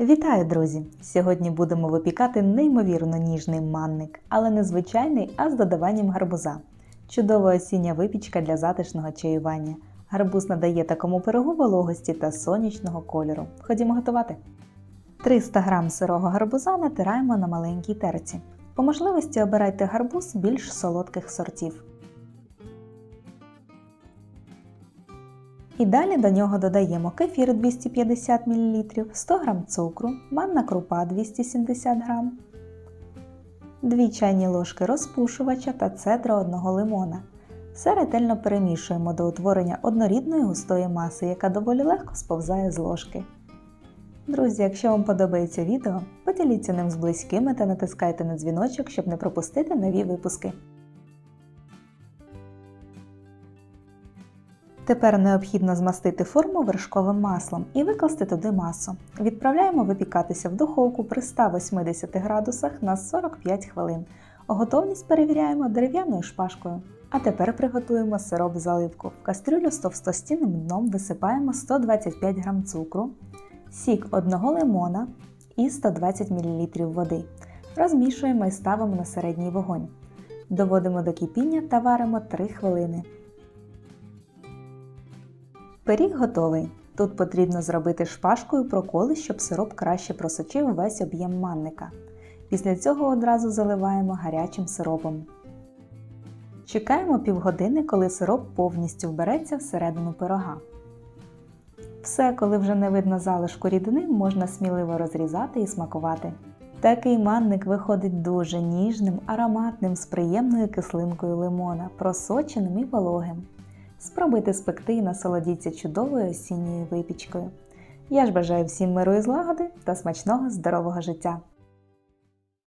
Вітаю, друзі! Сьогодні будемо випікати неймовірно ніжний манник, але не звичайний, а з додаванням гарбуза. Чудова осіння випічка для затишного чаювання. Гарбуз надає такому пирогу вологості та сонячного кольору. Ходімо готувати. 300 г сирого гарбуза натираємо на маленькій терці. По можливості обирайте гарбуз більш солодких сортів. І далі до нього додаємо кефір 250 мл, 100 г цукру, манна крупа 270 г, 2 чайні ложки розпушувача та цедра одного лимона. Все ретельно перемішуємо до утворення однорідної густої маси, яка доволі легко сповзає з ложки. Друзі, якщо вам подобається відео, поділіться ним з близькими та натискайте на дзвіночок, щоб не пропустити нові випуски. Тепер необхідно змастити форму вершковим маслом і викласти туди масу. Відправляємо випікатися в духовку при 180 градусах на 45 хвилин. Готовність перевіряємо дерев'яною шпажкою. А тепер приготуємо сироп заливку. В кастрюлю з товстостінним дном висипаємо 125 г цукру, сік одного лимона і 120 мл води. Розмішуємо і ставимо на середній вогонь. Доводимо до кипіння та варимо 3 хвилини. Пиріг готовий. Тут потрібно зробити шпажкою проколи, щоб сироп краще просочив весь об'єм манника. Після цього одразу заливаємо гарячим сиропом. Чекаємо півгодини, коли сироп повністю вбереться всередину пирога. Все, коли вже не видно залишку рідини, можна сміливо розрізати і смакувати. Такий манник виходить дуже ніжним, ароматним з приємною кислинкою лимона, просоченим і вологим. Спробуйте спекти і насолодіться чудовою осінньою випічкою. Я ж бажаю всім миру і злагоди та смачного здорового життя!